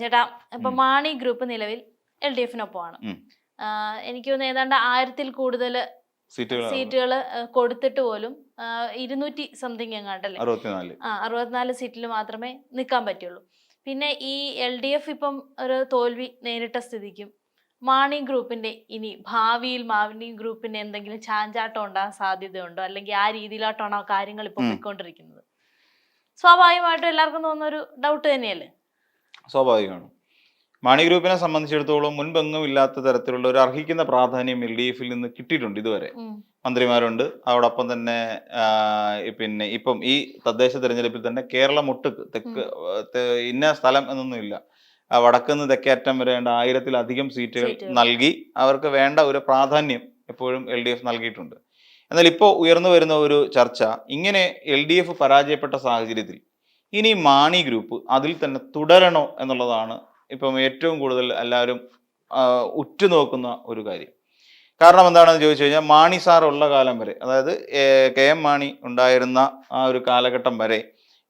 ചേട്ടാ ഇപ്പൊ മാണി ഗ്രൂപ്പ് നിലവിൽ എൽ ഡി എഫിനൊപ്പമാണ്. എനിക്ക് തോന്നുന്നു ഏതാണ്ട് ആയിരത്തിൽ കൂടുതൽ സീറ്റുകൾ കൊടുത്തിട്ട് പോലും ഇരുന്നൂറ്റി സംതിങ് എങ്ങാണ്ടല്ലേ? ആ അറുപത്തിനാല് സീറ്റിൽ മാത്രമേ നിൽക്കാൻ പറ്റുള്ളൂ. പിന്നെ ഈ എൽ ഡി എഫ് ഇപ്പം ഒരു തോൽവി നേരിട്ട സ്ഥിതിക്കും. മാണി ഗ്രൂപ്പിന്റെ ഇനി ഭാവിയിൽ മാണി ഗ്രൂപ്പിന് എന്തെങ്കിലും ചാഞ്ചാട്ടം ഉണ്ടാകാൻ സാധ്യതയുണ്ടോ? അല്ലെങ്കിൽ ആ രീതിയിലോട്ടാണോ കാര്യങ്ങൾ ഇപ്പൊ. പോയിക്കൊണ്ടിരിക്കുന്നത്? സ്വാഭാവികമായിട്ടും എല്ലാവർക്കും തോന്നുന്ന ഒരു ഡൗട്ട് തന്നെയല്ലേ? സ്വാഭാവികമാണ്. മാണി ഗ്രൂപ്പിനെ സംബന്ധിച്ചിടത്തോളം മുൻപെങ്ങും ഇല്ലാത്ത തരത്തിലുള്ള ഒരു അർഹിക്കുന്ന പ്രാധാന്യം എൽ ഡി എഫിൽ നിന്ന് കിട്ടിയിട്ടുണ്ട് ഇതുവരെ. മന്ത്രിമാരുണ്ട്. അതോടൊപ്പം തന്നെ പിന്നെ ഇപ്പം ഈ തദ്ദേശ തെരഞ്ഞെടുപ്പിൽ തന്നെ കേരളം ഒട്ടുക്ക് തെക്ക് ഇന്ന സ്ഥലം എന്നൊന്നുമില്ല ആ, വടക്കുന്ന് തെക്കേറ്റം വരേണ്ട ആയിരത്തിലധികം സീറ്റുകൾ. നൽകി അവർക്ക് വേണ്ട ഒരു പ്രാധാന്യം എപ്പോഴും എൽ ഡി എഫ് നൽകിയിട്ടുണ്ട്. എന്നാൽ ഇപ്പോൾ ഉയർന്നു വരുന്ന ഒരു ചർച്ച ഇങ്ങനെ എൽ ഡി എഫ് പരാജയപ്പെട്ട സാഹചര്യത്തിൽ ഇനി മാണി ഗ്രൂപ്പ് അതിൽ തന്നെ തുടരണോ എന്നുള്ളതാണ് ഇപ്പം ഏറ്റവും കൂടുതൽ എല്ലാവരും ഉറ്റുനോക്കുന്ന ഒരു കാര്യം. കാരണം എന്താണെന്ന് ചോദിച്ചു കഴിഞ്ഞാൽ മാണി സാർ ഉള്ള കാലം വരെ അതായത് കെ എം മാണി ഉണ്ടായിരുന്ന ആ ഒരു കാലഘട്ടം വരെ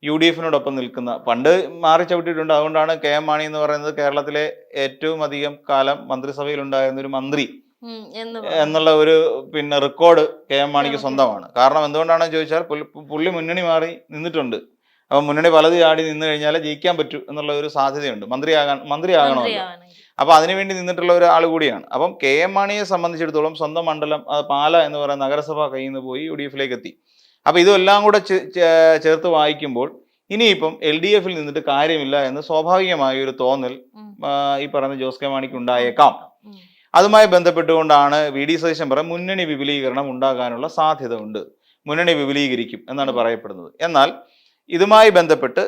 യു ഡി എഫിനോടൊപ്പം നിൽക്കുന്ന പണ്ട് മാറി ചവിട്ടിയിട്ടുണ്ട്. അതുകൊണ്ടാണ് കെ എം മാണി എന്ന് പറയുന്നത് കേരളത്തിലെ ഏറ്റവും അധികം കാലം മന്ത്രിസഭയിൽ ഉണ്ടായിരുന്ന ഒരു മന്ത്രി എന്ന് എന്നുള്ള ഒരു പിന്നെ റെക്കോർഡ് കെ എം മാണിക്ക് സ്വന്തമാണ്. കാരണം എന്തുകൊണ്ടാണെന്ന് ചോദിച്ചാൽ പുള്ളി മുന്നണി മാറി നിന്നിട്ടുണ്ട്. അപ്പം മുന്നണി പലത് ചാടി നിന്ന് കഴിഞ്ഞാൽ ജയിക്കാൻ പറ്റൂ എന്നുള്ള ഒരു സാധ്യതയുണ്ട്. മന്ത്രിയാകാൻ മന്ത്രിയാകണമല്ലോ. അപ്പൊ അതിനുവേണ്ടി നിന്നിട്ടുള്ള ഒരാൾ കൂടിയാണ്. അപ്പം കെ എം മാണിയെ സംബന്ധിച്ചിടത്തോളം സ്വന്തം മണ്ഡലം പാല എന്ന് പറയുന്ന നഗരസഭ കയ്യിൽ നിന്ന് പോയി യു ഡി എഫിലേക്ക് എത്തി അപ്പൊ ഇതെല്ലാം കൂടെ ചേർത്ത് വായിക്കുമ്പോൾ ഇനിയിപ്പം എൽ ഡി എഫിൽ നിന്നിട്ട് കാര്യമില്ല എന്ന് സ്വാഭാവികമായ ഒരു തോന്നൽ ഈ പറയുന്ന ജോസ് കെ മാണിക്ക് ഉണ്ടായേക്കാം. അതുമായി ബന്ധപ്പെട്ടുകൊണ്ടാണ് വി ഡി സതീശൻ പറ മുന്നണി വിപുലീകരണം ഉണ്ടാകാനുള്ള സാധ്യത ഉണ്ട് മുന്നണി വിപുലീകരിക്കും എന്നാണ് പറയപ്പെടുന്നത്. എന്നാൽ ഇതുമായി ബന്ധപ്പെട്ട്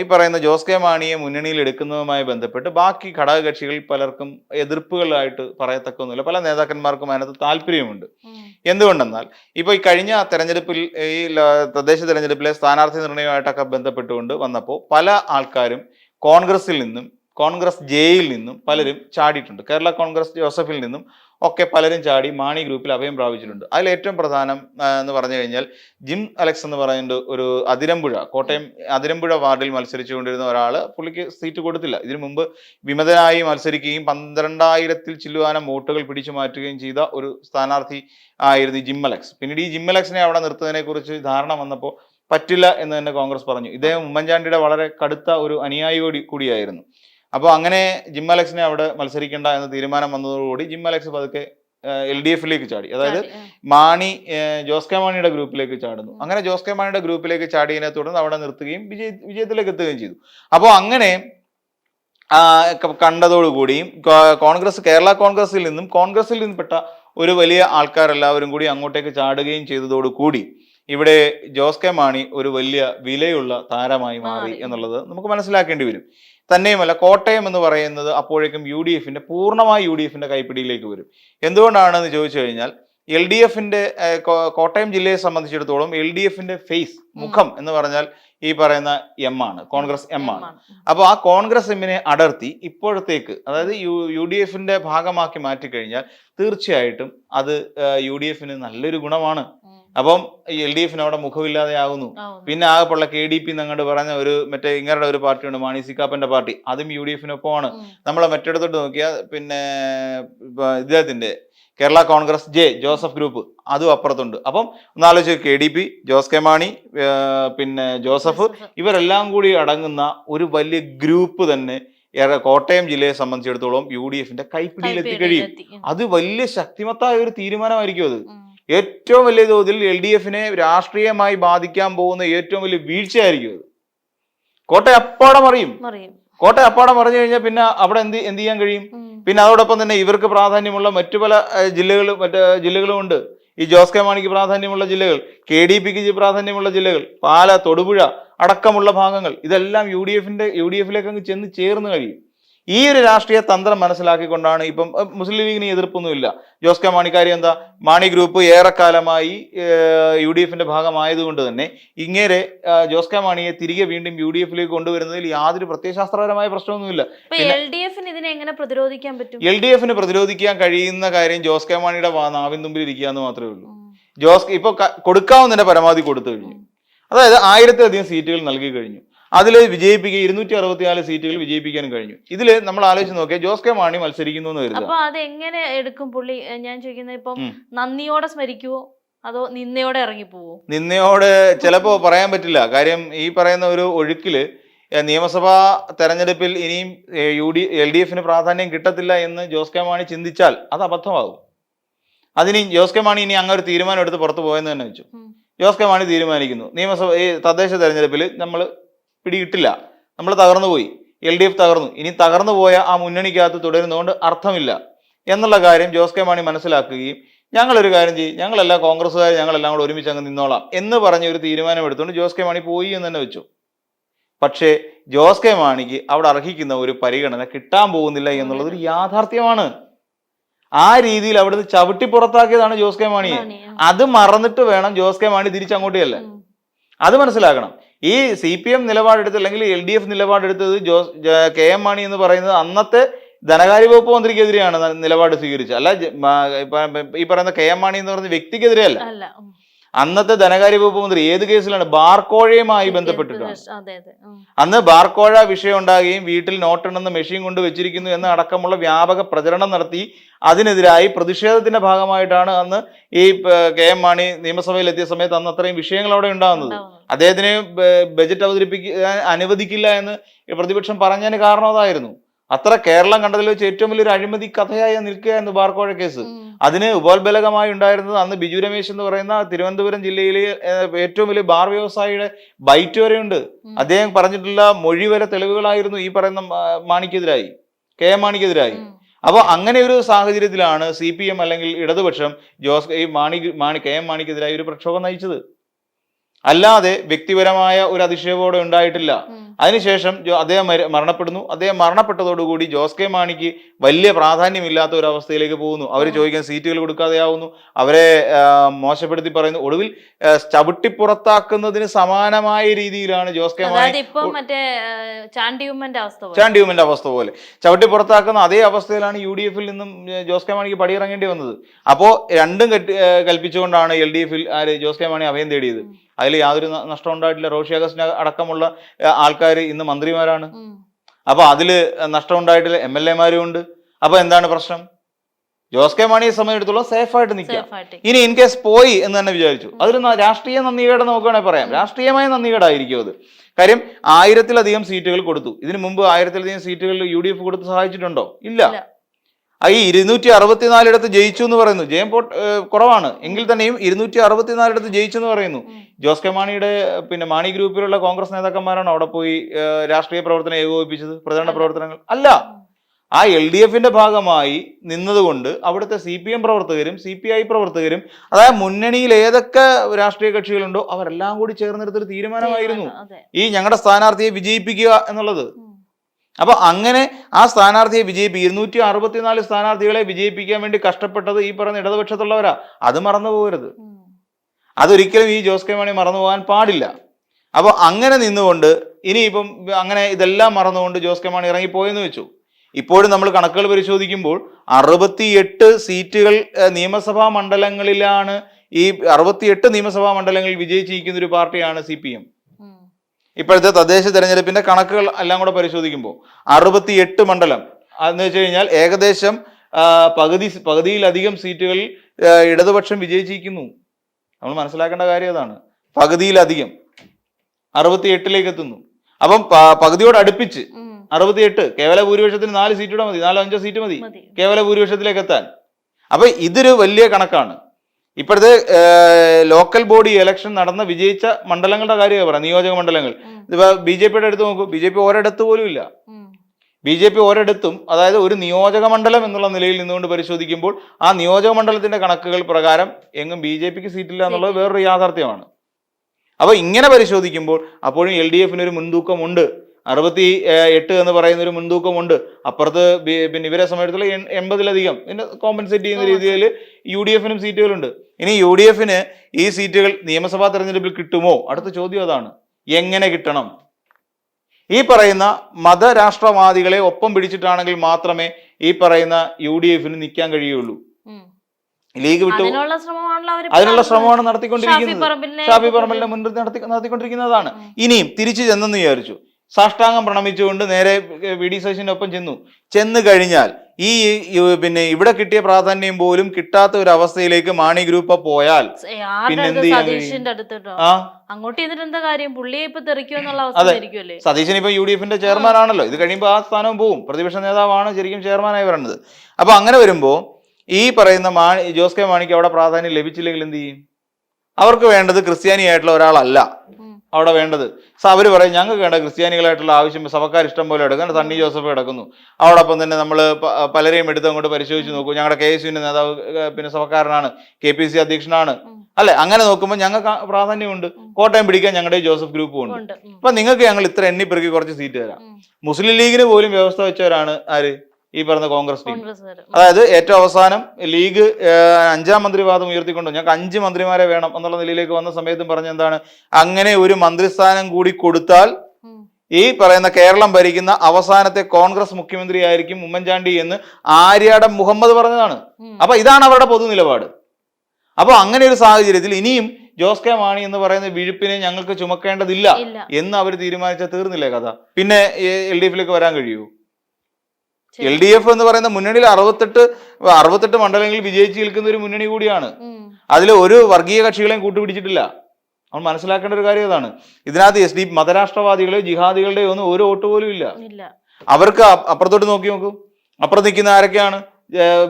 ഈ പറയുന്ന ജോസ് കെ മാണിയെ മുന്നണിയിൽ എടുക്കുന്നതുമായി ബന്ധപ്പെട്ട് ബാക്കി ഘടകകക്ഷികൾ പലർക്കും എതിർപ്പുകളായിട്ട് പറയത്തക്കൊന്നുമില്ല പല നേതാക്കന്മാർക്കും അതിനകത്ത് താല്പര്യമുണ്ട്. എന്തുകൊണ്ടെന്നാൽ ഇപ്പോൾ ഈ കഴിഞ്ഞ തെരഞ്ഞെടുപ്പിൽ ഈ തദ്ദേശ തെരഞ്ഞെടുപ്പിലെ സ്ഥാനാർത്ഥി നിർണയമായിട്ടൊക്കെ ബന്ധപ്പെട്ടുകൊണ്ട് വന്നപ്പോൾ പല ആൾക്കാരും കോൺഗ്രസിൽ നിന്നും കോൺഗ്രസ് ജെയിൽ നിന്നും പലരും ചാടിയിട്ടുണ്ട്. കേരള കോൺഗ്രസ് ജോസഫിൽ നിന്നും ഒക്കെ പലരും ചാടി മാണി ഗ്രൂപ്പിൽ അഭയം പ്രാപിച്ചിട്ടുണ്ട്. അതിൽ ഏറ്റവും പ്രധാനം എന്ന് പറഞ്ഞു കഴിഞ്ഞാൽ ജിം അലക്സ് എന്ന് പറയുന്ന ഒരു അതിരമ്പുഴ കോട്ടയം അതിരമ്പുഴ വാർഡിൽ മത്സരിച്ചുകൊണ്ടിരുന്ന ഒരാൾ പുള്ളിക്ക് സീറ്റ് കൊടുത്തില്ല. ഇതിനു മുമ്പ് വിമതനായി മത്സരിക്കുകയും പന്ത്രണ്ടായിരത്തിൽ ചില്ലുവാനം വോട്ടുകൾ പിടിച്ചു മാറ്റുകയും ചെയ്ത ഒരു സ്ഥാനാർത്ഥി ആയിരുന്നു ജിം അലക്സ്. പിന്നീട് ഈ ജിം അലക്സിനെ അവിടെ നിർത്തുന്നതിനെ കുറിച്ച് ധാരണ വന്നപ്പോൾ പറ്റില്ല എന്ന് തന്നെ കോൺഗ്രസ് പറഞ്ഞു. ഇദ്ദേഹം ഉമ്മൻചാണ്ടിയുടെ വളരെ കടുത്ത ഒരു അനുയായി കൂടി കൂടിയായിരുന്നു. അപ്പോൾ അങ്ങനെ ജിം അലക്സിനെ അവിടെ മത്സരിക്കേണ്ട എന്ന തീരുമാനം വന്നതോടുകൂടി ജിം അലക്സ് പതുക്കെ എൽ ഡി എഫിലേക്ക് ചാടി അതായത് മാണി ജോസ് കെ മാണിയുടെ ഗ്രൂപ്പിലേക്ക് ചാടുന്നു. അങ്ങനെ ജോസ് കെ മാണിയുടെ ഗ്രൂപ്പിലേക്ക് ചാടിയതിനെ തുടർന്ന് അവിടെ നിർത്തുകയും വിജയ വിജയത്തിലേക്ക് എത്തുകയും ചെയ്തു. അപ്പോൾ അങ്ങനെ കണ്ടതോടുകൂടിയും കോൺഗ്രസ് കേരള കോൺഗ്രസിൽ നിന്നും കോൺഗ്രസിൽ നിന്നുപെട്ട ഒരു വലിയ ആൾക്കാരെല്ലാവരും കൂടി അങ്ങോട്ടേക്ക് ചാടുകയും ചെയ്തതോടുകൂടി ഇവിടെ ജോസ് കെ മാണി ഒരു വലിയ വിലയുള്ള താരമായി മാറി. എന്നുള്ളത് നമുക്ക് മനസ്സിലാക്കേണ്ടി വരും. തന്നെയുമല്ല കോട്ടയം എന്ന് പറയുന്നത് അപ്പോഴേക്കും യു ഡി എഫിന്റെ പൂർണമായി യു ഡി എഫിന്റെ കൈപ്പിടിയിലേക്ക് വരും. എന്തുകൊണ്ടാണെന്ന് ചോദിച്ചു കഴിഞ്ഞാൽ എൽ ഡി എഫിന്റെ കോട്ടയം ജില്ലയെ സംബന്ധിച്ചിടത്തോളം എൽ ഡി എഫിന്റെ ഫേസ് മുഖം എന്ന് പറഞ്ഞാൽ ഈ പറയുന്ന എം ആണ് കോൺഗ്രസ് എം ആണ്. അപ്പോൾ ആ കോൺഗ്രസ് എമ്മിനെ അടർത്തി ഇപ്പോഴത്തേക്ക് അതായത് യു യു ഡി എഫിന്റെ ഭാഗമാക്കി മാറ്റിക്കഴിഞ്ഞാൽ തീർച്ചയായിട്ടും അത് യു ഡി എഫിന് നല്ലൊരു ഗുണമാണ്. ഉം. ഈ എൽ ഡി എഫിന് അവിടെ. പിന്നെ ആകെപ്പുള്ള കെ ഡി പി എന്നങ്ങോട്ട് പറഞ്ഞ ഒരു മറ്റേ ഇങ്ങരുടെ ഒരു പാർട്ടിയുണ്ട് മാണി സിക്കാപ്പന്റെ പാർട്ടി അതും യു ഡി എഫിനൊപ്പമാണ്. നമ്മളെ മറ്റിടത്തോട്ട് നോക്കിയാൽ പിന്നെ ഇദ്ദേഹത്തിന്റെ Kerala Congress J Joseph group അതും അപ്പുറത്തുണ്ട് അപ്പം ഒന്നാലോചിച്ച് K D P Jose K Mani പിന്നെ ജോസഫ് ഇവരെല്ലാം കൂടി അടങ്ങുന്ന ഒരു വലിയ ഗ്രൂപ്പ് തന്നെ ഏറെ കോട്ടയം ജില്ലയെ സംബന്ധിച്ചിടത്തോളം യു ഡി എഫിന്റെ കൈപ്പിടിയിലെത്തി. കഴിയും അത് വലിയ ശക്തിമത്തായ ഒരു തീരുമാനമായിരിക്കും അത്. ഏറ്റവും വലിയ തോതിൽ എൽ ഡി എഫിനെ രാഷ്ട്രീയമായി ബാധിക്കാൻ പോകുന്ന ഏറ്റവും വലിയ വീഴ്ചയായിരിക്കും അത് കോട്ടയം അപ്പാടം അറിയും? കോട്ടയം അപ്പാടം പറഞ്ഞു കഴിഞ്ഞാൽ പിന്നെ അവിടെ എന്ത് എന്ത് ചെയ്യാൻ കഴിയും? പിന്നെ അതോടൊപ്പം തന്നെ ഇവർക്ക് പ്രാധാന്യമുള്ള മറ്റു പല ജില്ലകളും മറ്റ് ജില്ലകളും ഉണ്ട്. ഈ ജോസ് കെ മാണിക്ക് പ്രാധാന്യമുള്ള ജില്ലകൾ കെ ഡി പിക്ക് പ്രാധാന്യമുള്ള ജില്ലകൾ പാല തൊടുപുഴ അടക്കമുള്ള ഭാഗങ്ങൾ ഇതെല്ലാം യു ഡി എഫിന്റെ യു ഡി എഫിലേക്ക് അങ്ങ് ചെന്ന് ചേർന്ന് കഴിയും. ഈ ഒരു രാഷ്ട്രീയ തന്ത്രം മനസ്സിലാക്കിക്കൊണ്ടാണ് ഇപ്പം മുസ്ലിം ലീഗിന് എതിർപ്പൊന്നുമില്ല. ജോസ് കെ മാണിക്കാരി എന്താ മാണി ഗ്രൂപ്പ് ഏറെക്കാലമായി യു ഡി എഫിന്റെ ഭാഗമായതുകൊണ്ട് തന്നെ ഇങ്ങനെ ജോസ് കെ മാണിയെ തിരികെ വീണ്ടും യു ഡി എഫിലേക്ക് കൊണ്ടുവരുന്നതിൽ യാതൊരു പ്രത്യയശാസ്ത്രപരമായ പ്രശ്നമൊന്നുമില്ല. എൽ ഡി എഫിന് പ്രതിരോധിക്കാൻ കഴിയുന്ന കാര്യം ജോസ് കെ മാണിയുടെ നാവിൻ തുമ്പിൽ ഇരിക്കുക എന്ന് മാത്രമേ ഉള്ളൂ. ജോസ് ഇപ്പൊ കൊടുക്കാവുന്നതിന്റെ പരമാവധി കൊടുത്തു കഴിഞ്ഞു. അതായത് ആയിരത്തിലധികം സീറ്റുകൾ നൽകി കഴിഞ്ഞു. അതിൽ വിജയിപ്പിക്കുക ഇരുന്നൂറ്റി അറുപത്തിനാല് സീറ്റുകൾ വിജയിപ്പിക്കാൻ കഴിഞ്ഞു. ഇതിൽ നമ്മൾ ആലോചിച്ച് നോക്കിയാൽ ജോസ് കെ മാണി മത്സരിക്കുന്നു എന്ന് കരുതുക. അപ്പൊ അത് എങ്ങനെ എടുക്കും പുള്ളി? ഞാൻ ചോദിക്കുന്നത് ഇപ്പം. നന്ദിയോടെ സ്മരിക്കുവോ? അതോ നിന്നയോടെ ഇറങ്ങി പോവോ നിന്നയോട് ചിലപ്പോ പറയാൻ പറ്റില്ല. കാര്യം ഈ പറയുന്ന ഒരു ഒഴുക്കിൽ നിയമസഭാ തെരഞ്ഞെടുപ്പിൽ ഇനിയും യു ഡി എൽ ഡി എഫിന് പ്രാധാന്യം കിട്ടത്തില്ല എന്ന് ജോസ് കെ മാണി ചിന്തിച്ചാൽ അത് അബദ്ധമാകും. അതിനി ജോസ് കെ മാണി ഇനി അങ്ങനെ ഒരു തീരുമാനം എടുത്ത് പുറത്തു പോയെന്ന് തന്നെ വെച്ചു. ജോസ് കെ മാണി തീരുമാനിക്കുന്നു. നിയമസഭ ഈ തദ്ദേശ തെരഞ്ഞെടുപ്പിൽ നമ്മൾ പിടികിട്ടില്ല. നമ്മൾ തകർന്നു പോയി. എൽ ഡി എഫ് തകർന്നു. ഇനി തകർന്നു പോയ ആ മുന്നണിക്കകത്ത് തുടരുന്നതുകൊണ്ട് അർത്ഥമില്ല. എന്നുള്ള കാര്യം ജോസ് കെ മാണി മനസ്സിലാക്കുകയും ഞങ്ങളൊരു കാര്യം ചെയ്യും. ഞങ്ങളെല്ലാം കോൺഗ്രസ്സുകാർ ഞങ്ങളെല്ലാം കൂടെ ഒരുമിച്ച് അങ്ങ് നിന്നോളാം എന്ന് പറഞ്ഞ ഒരു തീരുമാനം എടുത്തുകൊണ്ട് ജോസ് കെ മാണി പോയി എന്ന് തന്നെ വെച്ചു. പക്ഷേ ജോസ് കെ മാണിക്ക് അവിടെ അർഹിക്കുന്ന ഒരു പരിഗണന കിട്ടാൻ പോകുന്നില്ല എന്നുള്ളത് ഒരു യാഥാർത്ഥ്യമാണ്. ആ രീതിയിൽ അവിടുന്ന് ചവിട്ടി പുറത്താക്കിയതാണ് ജോസ് കെ മാണിയെ. അത് മറന്നിട്ട് വേണം ജോസ് കെ മാണി തിരിച്ചങ്ങോട്ട് ചെല്ലാൻ അത് മനസ്സിലാക്കണം. ഈ സി പി എം നിലപാടെടുത്ത് അല്ലെങ്കിൽ എൽ ഡി എഫ് നിലപാടെടുത്തത് ജോസ് കെ എം മാണി എന്ന് പറയുന്നത് അന്നത്തെ ധനകാര്യ വകുപ്പ് മന്ത്രിക്കെതിരെയാണ് നിലപാട് സ്വീകരിച്ചത് അല്ല ഈ പറയുന്ന കെ എം മാണി എന്ന് പറയുന്ന വ്യക്തിക്കെതിരെ അല്ല. അന്നത്തെ ധനകാര്യ വകുപ്പ് മന്ത്രി ഏത് കേസിലാണ്? ബാർക്കോഴയുമായി ബന്ധപ്പെട്ടിട്ടാണ്. അന്ന് ബാർക്കോഴ വിഷയം ഉണ്ടാകുകയും വീട്ടിൽ നോട്ടെണ്ണെന്ന് മെഷീൻ കൊണ്ട് വെച്ചിരിക്കുന്നു എന്ന് അടക്കമുള്ള വ്യാപക പ്രചരണം നടത്തി അതിനെതിരായി പ്രതിഷേധത്തിന്റെ ഭാഗമായിട്ടാണ് അന്ന് ഈ കെ എം മാണി നിയമസഭയിൽ എത്തിയ സമയത്ത് അന്ന് അത്രയും വിഷയങ്ങൾ അവിടെ ഉണ്ടാകുന്നത്. അദ്ദേഹത്തിന് ബജറ്റ് അവതരിപ്പിക്കാൻ അനുവദിക്കില്ല എന്ന് പ്രതിപക്ഷം പറഞ്ഞതിന് കാരണം അതായിരുന്നു. അത്ര കേരളം കണ്ടതിൽ വെച്ച് ഏറ്റവും വലിയൊരു അഴിമതി കഥയായി നിൽക്കുക എന്ന് ബാർക്കോഴ കേസ്. അതിന് ഉപോത്ബലകമായി ഉണ്ടായിരുന്നത് അന്ന് ബിജു രമേശ് എന്ന് പറയുന്ന തിരുവനന്തപുരം ജില്ലയിലെ ഏറ്റവും വലിയ ബാർ വ്യവസായിയുടെ ബൈറ്റ് വരെയുണ്ട്. അദ്ദേഹം പറഞ്ഞിട്ടുള്ള മൊഴി വരെ തെളിവുകളായിരുന്നു ഈ പറയുന്ന മാണിക്കെതിരായി കെ എം മാണിക്കെതിരായി അപ്പൊ അപ്പോൾ അങ്ങനെ ഒരു സാഹചര്യത്തിലാണ് സി പി എം അല്ലെങ്കിൽ ഇടതുപക്ഷം ജോസ് ഈ മാണി മാണി കെ എം മാണിക്കെതിരായി ഒരു പ്രക്ഷോഭം നയിച്ചത് അല്ലാതെ വ്യക്തിപരമായ ഒരു അധിക്ഷേപം ഉണ്ടായിട്ടില്ല. അതിനുശേഷം അദ്ദേഹം മരണപ്പെടുന്നു. അദ്ദേഹം മരണപ്പെട്ടതോടുകൂടി ജോസ് കെ മാണിക്ക് വലിയ പ്രാധാന്യമില്ലാത്ത ഒരു അവസ്ഥയിലേക്ക് പോകുന്നു. അവർ ചോദിക്കാൻ സീറ്റുകൾ കൊടുക്കാതെയാവുന്നു. അവരെ മോശപ്പെടുത്തി പറയുന്നു. ഒടുവിൽ ചവിട്ടിപ്പുറത്താക്കുന്നതിന് ചവിട്ടി പുറത്താക്കുന്നതിന് സമാനമായ രീതിയിലാണ് ജോസ് കെ മാണി ചാണ്ടിയുമന്റെ അവസ്ഥ പോലെ. ചാണ്ടിയുമിന്റെ അവസ്ഥ പോലെ. ചവിട്ടി പുറത്താക്കുന്ന അതേ അവസ്ഥയിലാണ് യു ഡി എഫിൽ നിന്നും ജോസ് കെ മാണിക്ക് പടിയിറങ്ങേണ്ടി വന്നത്. അപ്പോ രണ്ടും കെട്ടി കൽപ്പിച്ചുകൊണ്ടാണ് എൽ ഡി എഫിൽ ആര് ജോസ് കെ മാണി അഭയം തേടിയത്. അതിൽ യാതൊരു നഷ്ടം ഉണ്ടായിട്ടില്ല. റോഷി അഗസ്റ്റിന് അടക്കമുള്ള ആൾക്കാർ ഇന്ന് മന്ത്രിമാരാണ്. അപ്പൊ അതിൽ നഷ്ടമുണ്ടായിട്ടില്ല എം എൽ എമാരും ഉണ്ട്. അപ്പൊ എന്താണ് പ്രശ്നം? ജോസ് കെ മാണിയെ സംബന്ധിച്ചിടത്തോളം സേഫ് ആയിട്ട് നിൽക്കാം ഇനി ഇൻ കേസ് പോയി എന്ന് തന്നെ വിചാരിച്ചു. അതൊരു രാഷ്ട്രീയ നന്ദികേട് നോക്കുകയാണെങ്കിൽ പറയാം. രാഷ്ട്രീയമായ നന്ദികേടായിരിക്കും അത്. കാര്യം ആയിരത്തിലധികം സീറ്റുകൾ കൊടുത്തു. ഇതിനു മുമ്പ് ആയിരത്തിലധികം സീറ്റുകൾ യു ഡി എഫ് കൊടുത്ത് സഹായിച്ചിട്ടുണ്ടോ? ഇല്ല. ഈ ഇരുന്നൂറ്റി അറുപത്തിനാലിടത്ത് ജയിച്ചു എന്ന് പറയുന്നു. ജയം പോട്ട് കുറവാണ്. എങ്കിൽ തന്നെയും ഇരുന്നൂറ്റി അറുപത്തിനാലിടത്ത് ജയിച്ചു എന്ന് പറയുന്നു. ജോസ് കെ മാണിയുടെ പിന്നെ മാണി ഗ്രൂപ്പിലുള്ള കോൺഗ്രസ് നേതാക്കന്മാരാണ് അവിടെ പോയി രാഷ്ട്രീയ പ്രവർത്തനം ഏകോപിപ്പിച്ചത് പ്രചരണ. പ്രവർത്തനങ്ങൾ. അല്ല. ആ എൽ ഡി എഫിന്റെ ഭാഗമായി നിന്നതുകൊണ്ട് അവിടുത്തെ സി പി എം പ്രവർത്തകരും സി പി ഐ പ്രവർത്തകരും അതായത് മുന്നണിയിൽ ഏതൊക്കെ രാഷ്ട്രീയ കക്ഷികളുണ്ടോ അവരെല്ലാം കൂടി ചേർന്നെടുത്തൊരു തീരുമാനമായിരുന്നു. ഈ ഞങ്ങളുടെ സ്ഥാനാർത്ഥിയെ വിജയിപ്പിക്കുക എന്നുള്ളത്. ഉം. അപ്പൊ അങ്ങനെ ആ സ്ഥാനാർത്ഥിയെ വിജയിപ്പിക്കും ഇരുന്നൂറ്റി അറുപത്തിനാല് സ്ഥാനാർത്ഥികളെ വിജയിപ്പിക്കാൻ വേണ്ടി കഷ്ടപ്പെട്ടത് ഈ പറയുന്ന ഇടതുപക്ഷത്തുള്ളവരാ അത് മറന്നു പോകരുത്. അതൊരിക്കലും ഈ ജോസ് കെ മാണി മറന്നു പോകാൻ പാടില്ല അപ്പോൾ അങ്ങനെ നിന്നുകൊണ്ട് ഇനിയിപ്പം അങ്ങനെ ഇതെല്ലാം മറന്നുകൊണ്ട് ജോസ് കെ മാണി ഇറങ്ങിപ്പോയെന്ന് വെച്ചു ഇപ്പോഴും നമ്മൾ കണക്കുകൾ പരിശോധിക്കുമ്പോൾ അറുപത്തിയെട്ട് സീറ്റുകൾ നിയമസഭാ മണ്ഡലങ്ങളിലാണ് ഈ അറുപത്തിയെട്ട് നിയമസഭാ മണ്ഡലങ്ങളിൽ വിജയിച്ചിരിക്കുന്ന ഒരു പാർട്ടിയാണ് സി പി എം. ഇപ്പോഴത്തെ തദ്ദേശ തെരഞ്ഞെടുപ്പിന്റെ കണക്കുകൾ എല്ലാം കൂടെ പരിശോധിക്കുമ്പോൾ അറുപത്തിയെട്ട് മണ്ഡലം എന്ന് വെച്ച് കഴിഞ്ഞാൽ ഏകദേശം പകുതി പകുതിയിലധികം സീറ്റുകളിൽ ഇടതുപക്ഷം വിജയിച്ചിരിക്കുന്നു. നമ്മൾ മനസ്സിലാക്കേണ്ട കാര്യം അതാണ്. പകുതിയിലധികം അറുപത്തി എട്ടിലേക്ക് എത്തുന്നു. അപ്പം പകുതിയോട് അടുപ്പിച്ച്. അറുപത്തിയെട്ട് കേവല ഭൂരിപക്ഷത്തിന് നാല് സീറ്റൂടെ മതി നാലോ അഞ്ചോ സീറ്റ് മതി. കേവല ഭൂരിപക്ഷത്തിലേക്ക് എത്താൻ. അപ്പൊ ഇതൊരു വലിയ കണക്കാണ്. ഇപ്പോഴത്തെ ലോക്കൽ ബോഡി ഇലക്ഷൻ നടന്ന വിജയിച്ച മണ്ഡലങ്ങളുടെ കാര്യമാണ് പറയാം നിയോജക മണ്ഡലങ്ങൾ. ഉം. ഇതിപ്പോ ബി ജെ പിയുടെ അടുത്ത് നോക്കൂ ബി ജെ പി ഒരിടത്ത് പോലും ഇല്ല. ബി ജെ പി ഒരിടത്തും അതായത് ഒരു നിയോജക മണ്ഡലം എന്നുള്ള നിലയിൽ നിന്നുകൊണ്ട് പരിശോധിക്കുമ്പോൾ ആ നിയോജക മണ്ഡലത്തിന്റെ കണക്കുകൾ പ്രകാരം എങ്ങും ബി ജെ പിക്ക് സീറ്റില്ല എന്നുള്ളത് വേറൊരു യാഥാർത്ഥ്യമാണ്. അപ്പോൾ ഇങ്ങനെ പരിശോധിക്കുമ്പോൾ അപ്പോഴും എൽ ഡി എഫിന് ഒരു മുൻതൂക്കമുണ്ട് അറുപത്തി എട്ട് എന്ന് പറയുന്ന ഒരു മുൻതൂക്കമുണ്ട്. അപ്പുറത്ത് പിന്നെ ഇവരെ സമയത്തുള്ള എൺ- എൺപതിലധികം. പിന്നെ കോമ്പൻസേറ്റ് ചെയ്യുന്ന രീതിയിൽ യു ഡി എഫിനും സീറ്റുകളുണ്ട്. ഇനി യു ഡി എഫിന് ഈ സീറ്റുകൾ നിയമസഭാ തെരഞ്ഞെടുപ്പിൽ കിട്ടുമോ? അടുത്ത ചോദ്യം അതാണ്. എങ്ങനെ കിട്ടണം? ഈ പറയുന്ന മതരാഷ്ട്രവാദികളെ ഒപ്പം പിടിച്ചിട്ടാണെങ്കിൽ മാത്രമേ ഈ പറയുന്ന യു ഡി എഫിന് നിൽക്കാൻ കഴിയുള്ളൂ. ലീഗ് വിട്ടു. അതിനുള്ള ശ്രമമാണ് നടത്തിക്കൊണ്ടിരിക്കുന്നത്. ഷാഫി പറമ്പലിന്റെ മുൻപ് നടത്തി നടത്തിക്കൊണ്ടിരിക്കുന്നതാണ്. ഇനിയും തിരിച്ചു ചെന്നെന്ന് വിചാരിച്ചു. സാഷ്ടാംഗം പ്രണമിച്ചുകൊണ്ട് നേരെ വി ഡി സതീശന്റെ ഒപ്പം ചെന്നു. ചെന്ന് കഴിഞ്ഞാൽ ഈ പിന്നെ ഇവിടെ കിട്ടിയ പ്രാധാന്യം പോലും കിട്ടാത്ത ഒരു അവസ്ഥയിലേക്ക് മാണി ഗ്രൂപ്പ് പോയാൽ പിന്നെ എന്ത് അതെ. സതീശൻ ഇപ്പൊ യു ഡി എഫിന്റെ ചെയർമാൻ ആണല്ലോ ഇത് കഴിയുമ്പോൾ ആ സ്ഥാനവും പോവും. പ്രതിപക്ഷ നേതാവാണ് ശരിക്കും ചെയർമാനായി വരേണ്ടത്. അപ്പൊ അങ്ങനെ വരുമ്പോ ഈ പറയുന്ന മാണി ജോസ് കെ മാണിക്ക് അവിടെ പ്രാധാന്യം ലഭിച്ചില്ലെങ്കിൽ എന്ത് ചെയ്യും? അവർക്ക് വേണ്ടത് ക്രിസ്ത്യാനി ആയിട്ടുള്ള ഒരാളല്ല. അവിടെ വേണ്ടത്. സോ അവർ പറയും ഞങ്ങൾക്ക് വേണ്ട ക്രിസ്ത്യാനികളായിട്ടുള്ള ആവശ്യം സഭക്കാർ ഇഷ്ടം പോലെ എടുക്കും. സണ്ണി ജോസഫ് കിടക്കുന്നു. അതോടൊപ്പം തന്നെ നമ്മൾ പലരെയും എടുത്ത് അങ്ങോട്ട് പരിശോധിച്ച് നോക്കും. ഞങ്ങളുടെ കെ എസ് യുവിന്റെ നേതാവ് പിന്നെ സഭക്കാരനാണ് കെ പി സി അധ്യക്ഷനാണ്. അല്ലെ? അങ്ങനെ നോക്കുമ്പോൾ ഞങ്ങൾക്ക് പ്രാധാന്യമുണ്ട്. കോട്ടയം പിടിക്കാൻ ഞങ്ങളുടെ ജോസഫ് ഗ്രൂപ്പും ഉണ്ട്. ഉണ്ട്. അപ്പൊ നിങ്ങൾക്ക് ഞങ്ങൾ ഇത്ര എണ്ണി പെറുക്കി കുറച്ച് സീറ്റ് തരാം. മുസ്ലിം ലീഗിന് പോലും വ്യവസ്ഥ വെച്ചവരാണ് ആര്? ഈ പറഞ്ഞ കോൺഗ്രസ് ടീം. അതായത് ഏറ്റവും അവസാനം ലീഗ് അഞ്ചാം മന്ത്രിവാദം ഉയർത്തിക്കൊണ്ട്. ഞങ്ങൾക്ക് അഞ്ച് മന്ത്രിമാരെ വേണം എന്നുള്ള നിലയിലേക്ക് വന്ന സമയത്തും പറഞ്ഞ എന്താണ് അങ്ങനെ ഒരു മന്ത്രിസ്ഥാനം കൂടി കൊടുത്താൽ ഈ പറയുന്ന കേരളം ഭരിക്കുന്ന അവസാനത്തെ കോൺഗ്രസ് മുഖ്യമന്ത്രി മുഖ്യമന്ത്രിയായിരിക്കും ഉമ്മൻചാണ്ടി എന്ന് ആര്യാടൻ മുഹമ്മദ് പറഞ്ഞതാണ്. അപ്പൊ ഇതാണ് അവരുടെ പൊതു നിലപാട്. അപ്പൊ അങ്ങനെ ഒരു സാഹചര്യത്തിൽ ഇനിയും ജോസ് കെ മാണി എന്ന് പറയുന്ന വിഴുപ്പിനെ ഞങ്ങൾക്ക് ചുമക്കേണ്ടതില്ല എന്ന് അവർ തീരുമാനിച്ച തീർന്നില്ലേ കഥ? പിന്നെ എൽ ഡി എഫിലേക്ക് വരാൻ കഴിയൂ ശരി. എൽ ഡി എഫ് എന്ന് പറയുന്ന മുന്നണിയിൽ അറുപത്തെട്ട് അറുപത്തെട്ട് മണ്ഡലങ്ങളിൽ വിജയിച്ച് നിൽക്കുന്ന ഒരു മുന്നണി കൂടിയാണ്. അതിൽ ഒരു വർഗീയ കക്ഷികളെയും കൂട്ടുപിടിച്ചിട്ടില്ല. നമ്മൾ മനസ്സിലാക്കേണ്ട ഒരു കാര്യം ഇതാണ്. ഇതിനകത്ത് എസ് ഡി മതരാഷ്ട്രവാദികളെ ജിഹാദികളുടെ ഒന്നും ഒരു വോട്ട് പോലും ഇല്ല. അവർക്ക് അപ്പുറത്തോട്ട് നോക്കി നോക്കൂ. അപ്പുറത്ത് നിൽക്കുന്ന ആരൊക്കെയാണ്?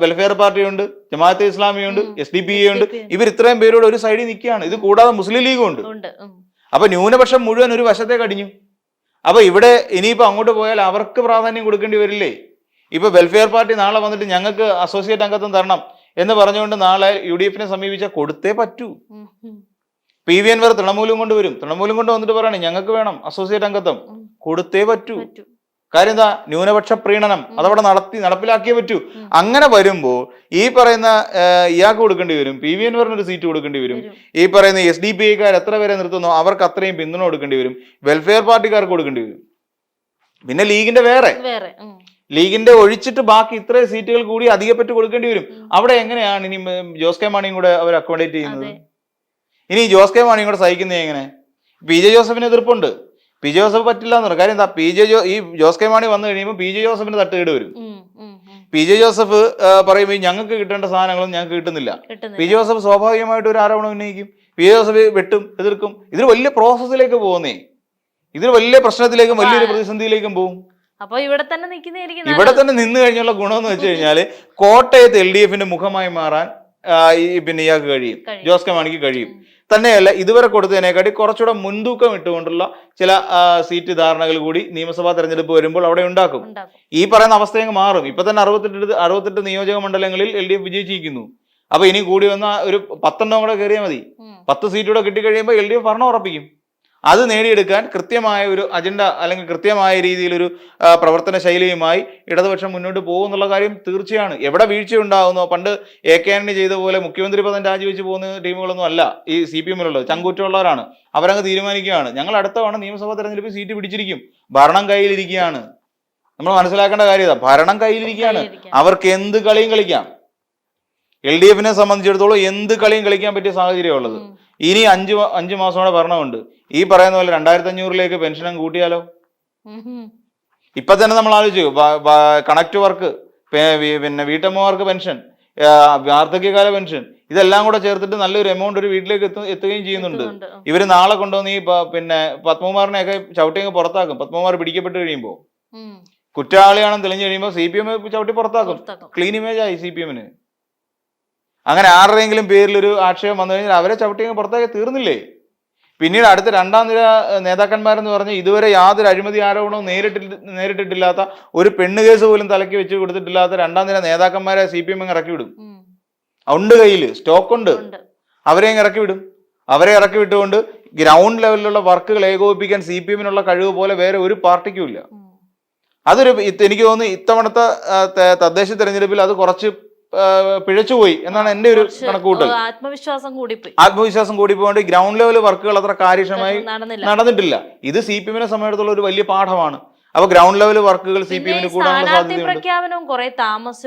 വെൽഫെയർ പാർട്ടിയുണ്ട് ജമാഅത്തെ ഇസ്ലാമിയുണ്ട്. എസ് ഡി പി എ ഉണ്ട്. ഇവർ ഇത്രയും പേരോട് ഒരു സൈഡിൽ നിൽക്കുകയാണ്. ഇത് കൂടാതെ മുസ്ലിം ലീഗും ഉണ്ട്. ഉണ്ട്. അപ്പൊ ന്യൂനപക്ഷം മുഴുവൻ ഒരു വശത്തെ കടിഞ്ഞു അപ്പൊ ഇവിടെ ഇനിയിപ്പോ അങ്ങോട്ട് പോയാൽ അവർക്ക് പ്രാധാന്യം കൊടുക്കേണ്ടി വരില്ലേ? ഇപ്പൊ വെൽഫെയർ പാർട്ടി നാളെ വന്നിട്ട് ഞങ്ങൾക്ക് അസോസിയേറ്റ് അംഗത്വം തരണം എന്ന് പറഞ്ഞുകൊണ്ട് നാളെ യു ഡി എഫിനെ സമീപിച്ചാൽ കൊടുത്തേ പറ്റൂ. പി വി എൻവർ തൃണമൂലം കൊണ്ട് വരും. തൃണമൂലം കൊണ്ട് വന്നിട്ട് പറയണേ ഞങ്ങൾക്ക് വേണം അസോസിയേറ്റ് അംഗത്വം. കൊടുത്തേ പറ്റൂ. കാര്യം എന്താ? ന്യൂനപക്ഷ പ്രീണനം അതവിടെ നടത്തി നടപ്പിലാക്കിയേ പറ്റൂ. അങ്ങനെ വരുമ്പോൾ ഈ പറയുന്ന ഇയാൾക്ക് കൊടുക്കേണ്ടി വരും പി വി എൻവറിന് ഒരു സീറ്റ് കൊടുക്കേണ്ടി വരും. ഈ പറയുന്ന എസ് ഡി പി ഐക്കാർ എത്ര പേരെ നിർത്തുന്നോ അവർക്ക് അത്രയും പിന്തുണ കൊടുക്കേണ്ടി വരും. വെൽഫെയർ പാർട്ടിക്കാർക്ക് കൊടുക്കേണ്ടി വരും. പിന്നെ ലീഗിന്റെ വേറെ. ലീഗിന്റെ ഒഴിച്ചിട്ട് ബാക്കി ഇത്രയും സീറ്റുകൾ കൂടി അധികപ്പെട്ട് കൊടുക്കേണ്ടി വരും. അവിടെ എങ്ങനെയാണ് ഇനി ജോസ് കെ മാണിയും കൂടെ അവർ അക്കോമഡേറ്റ് ചെയ്യുന്നത്? ഇനി ജോസ് കെ മാണിയും കൂടെ സഹിക്കുന്നത് എങ്ങനെ? പി ജെ ജോസഫിന് എതിർപ്പുണ്ട്. പി ജെ ജോസഫ് പറ്റില്ല എന്ന് പറഞ്ഞു കാര്യം എന്താ? പി ജെ ജോ ഈ ജോസ് കെ മാണി വന്നു കഴിയുമ്പോൾ പി ജെ ജോസഫിന് തട്ടുകേട് വരും. പി ജെ ജോസഫ് പറയുമ്പോൾ ഞങ്ങൾക്ക് കിട്ടേണ്ട സാധനങ്ങളും ഞങ്ങൾക്ക് കിട്ടുന്നില്ല. പി ജെ ജോസഫ് സ്വാഭാവികമായിട്ട് ഒരു ആരോപണം ഉന്നയിക്കും. പി ജെ ജോസഫ് വെട്ടും എതിർക്കും. ഇതൊരു വലിയ പ്രോസസ്സിലേക്ക് പോകുന്നേ. ഇതൊരു വലിയ പ്രശ്നത്തിലേക്കും വലിയൊരു പ്രതിസന്ധിയിലേക്കും പോകും. അപ്പൊ ഇവിടെ തന്നെ നിൽക്കുന്നതായിരിക്കും ഇവിടെ തന്നെ നിന്ന് കഴിഞ്ഞുള്ള ഗുണമെന്ന് വെച്ച് കഴിഞ്ഞാൽ കോട്ടയത്ത് എൽ ഡി എഫിന്റെ മുഖമായി മാറാൻ പിന്നെ ഇയാൾക്ക് കഴിയും. ജോസ് കെ മാണിക്ക് കഴിയും തന്നെയല്ല ഇതുവരെ കൊടുത്തതിനെക്കാട്ടി കുറച്ചുകൂടെ മുൻതൂക്കം ഇട്ടുകൊണ്ടുള്ള ചില സീറ്റ് ധാരണകൾ കൂടി നിയമസഭാ തെരഞ്ഞെടുപ്പ് വരുമ്പോൾ അവിടെ ഉണ്ടാക്കും. ഈ പറയുന്ന അവസ്ഥ അങ്ങ് മാറും. ഇപ്പൊ തന്നെ അറുപത്തെട്ട് അറുപത്തെട്ട് നിയോജക മണ്ഡലങ്ങളിൽ എൽ ഡി എഫ് വിജയിച്ചിരിക്കുന്നു. അപ്പൊ ഇനി കൂടി വന്ന ഒരു പത്തെണ്ണം കൂടെ കയറിയാൽ മതി. പത്ത് സീറ്റ് കൂടെ കിട്ടിക്കഴിയുമ്പോൾ എൽ ഡി എഫ് ഭരണം ഉറപ്പിക്കും. അത് നേടിയെടുക്കാൻ കൃത്യമായ ഒരു അജണ്ട അല്ലെങ്കിൽ കൃത്യമായ രീതിയിലൊരു പ്രവർത്തന ശൈലിയുമായി ഇടതുപക്ഷം മുന്നോട്ട് പോകും എന്നുള്ള കാര്യം തീർച്ചയാണ്. എവിടെ വീഴ്ച ഉണ്ടാകുന്നോ പണ്ട് എ കെ ആന്റണി ചെയ്ത പോലെ മുഖ്യമന്ത്രി പദം രാജിവെച്ച് പോകുന്ന ടീമുകളൊന്നും അല്ല ഈ സി പി എമ്മിലുള്ളത്. ചങ്കൂറ്റമുള്ളവരാണ്. അവരങ്ങ് തീരുമാനിക്കുകയാണ്. ഞങ്ങൾ അടുത്ത തവണ നിയമസഭാ തെരഞ്ഞെടുപ്പിൽ സീറ്റ് പിടിച്ചിരിക്കും. ഭരണം കയ്യിലിരിക്കുകയാണ്. നമ്മൾ മനസ്സിലാക്കേണ്ട കാര്യം ഭരണം കയ്യിലിരിക്കുകയാണ്. അവർക്ക് എന്ത് കളിയും കളിക്കാം. എൽ ഡി എഫിനെ സംബന്ധിച്ചിടത്തോളം എന്ത് കളിയും കളിക്കാൻ പറ്റിയ സാഹചര്യമുള്ളത്. ഇനി അഞ്ച് അഞ്ച് മാസം കൂടെ ഭരണമുണ്ട്. ഈ പറയുന്ന പോലെ രണ്ടായിരത്തി അഞ്ഞൂറിലേക്ക് പെൻഷനും കൂട്ടിയാലോ. ഇപ്പൊ തന്നെ നമ്മൾ ആലോചിച്ചു കണക്ട് വർക്ക് പിന്നെ വീട്ടമ്മമാർക്ക് പെൻഷൻ വാർദ്ധക്യകാല പെൻഷൻ ഇതെല്ലാം കൂടെ ചേർത്തിട്ട് നല്ലൊരു എമൗണ്ട് ഒരു വീട്ടിലേക്ക് എത്തു എത്തുകയും ചെയ്യുന്നുണ്ട്. ഇവർ നാളെ കൊണ്ടുവന്ന് ഈ പിന്നെ പത്മകുമാറിനെയൊക്കെ ചവിട്ടിയൊക്കെ പുറത്താക്കും. പത്മകുമാർ പിടിക്കപ്പെട്ട് കഴിയുമ്പോൾ ഉം. കുറ്റവാളിയാണെന്ന് തെളിഞ്ഞു കഴിയുമ്പോൾ സി പി എം ചവിട്ടി പുറത്താക്കും. ക്ലീൻ ഇമേജ് ആയി സി പി എമ്മിന് അങ്ങനെ ആരുടെയെങ്കിലും പേരിൽ ഒരു ആക്ഷേപം വന്നു കഴിഞ്ഞാൽ അവരെ ചവിട്ടി അങ്ങ് പുറത്താക്കി തീർന്നില്ലേ? പിന്നീട് അടുത്ത രണ്ടാം നിര നേതാക്കന്മാരെന്ന് പറഞ്ഞ് ഇതുവരെ യാതൊരു അഴിമതി ആരോപണവും നേരിട്ടി നേരിട്ടിട്ടില്ലാത്ത ഒരു പെണ്ണ് കേസ് പോലും തലയ്ക്ക് വെച്ച് കൊടുത്തിട്ടില്ലാത്ത രണ്ടാം നിര നേതാക്കന്മാരെ സി പി എം ഇറക്കി വിടും. ഉണ്ട് കയ്യിൽ സ്റ്റോക്ക് ഉണ്ട്. അവരെ ഇറക്കി വിടും. അവരെ ഇറക്കി വിട്ടുകൊണ്ട് ഗ്രൗണ്ട് ലെവലിലുള്ള വർക്കുകൾ ഏകോപിപ്പിക്കാൻ സി പി എമ്മിനുള്ള കഴിവ് പോലെ വേറെ ഒരു പാർട്ടിക്കും ഇല്ല അതൊരു എനിക്ക് തോന്നുന്നു ഇത്തവണത്തെ തദ്ദേശ തെരഞ്ഞെടുപ്പിൽ അത് കുറച്ച് പിഴച്ചുപോയി എന്നാണ് എന്റെ ഒരു കണക്കുകൂട്ടൽ. ആത്മവിശ്വാസം കൂടിപ്പോയി. ആത്മവിശ്വാസം കൂടി പോകൊണ്ട് ഗ്രൗണ്ട് ലെവൽ വർക്കുകൾ അത്ര കാര്യക്ഷമമായി നടന്നിട്ടില്ല. ഇത് സി പി എമ്മിനെ സംബന്ധിച്ചിടത്തോളം ഒരു വലിയ പാഠമാണ്. അപ്പൊ ഗ്രൗണ്ട് ലെവൽ വർക്കുകൾ സി പി എമ്മിന് കൂടാനുള്ള സാധ്യതയുണ്ട്.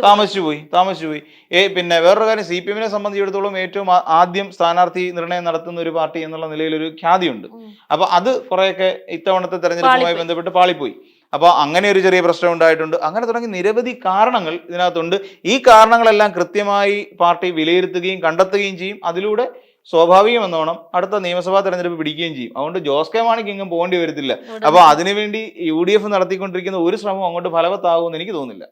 താമസിച്ചു പോയി. താമസിച്ചു പോയി ഏ പിന്നെ വേറൊരു കാര്യം സി പി എമ്മിനെ സംബന്ധിച്ചിടത്തോളം ഏറ്റവും ആദ്യം സ്ഥാനാർത്ഥി നിർണയം നടത്തുന്ന ഒരു പാർട്ടി എന്നുള്ള നിലയിൽ ഒരു ഖ്യാതിയുണ്ട്. അപ്പൊ അത് കുറെയൊക്കെ ഇത്തവണത്തെ തെരഞ്ഞെടുപ്പുമായി. ബന്ധപ്പെട്ട് പാളിപ്പോയി. അപ്പോൾ അങ്ങനെ ഒരു ചെറിയ പ്രശ്നം ഉണ്ടായിട്ടുണ്ട്. അങ്ങനെ തുടങ്ങി നിരവധി കാരണങ്ങൾ ഇതിനകത്തുണ്ട്. ഈ കാരണങ്ങളെല്ലാം കൃത്യമായി പാർട്ടി വിലയിരുത്തുകയും കണ്ടെത്തുകയും ചെയ്യും. അതിലൂടെ സ്വാഭാവികമെന്നോണം അടുത്ത നിയമസഭാ തെരഞ്ഞെടുപ്പ് പിടിക്കുകയും ചെയ്യും. അതുകൊണ്ട് ജോസ് കെ മാണിക്ക് ഇങ്ങും പോകേണ്ടി വരത്തില്ല. അപ്പോൾ അതിനുവേണ്ടി യു ഡി എഫ് നടത്തിക്കൊണ്ടിരിക്കുന്ന ഒരു ശ്രമം അങ്ങോട്ട് ഫലവത്താകുമെന്ന് എനിക്ക് തോന്നുന്നില്ല.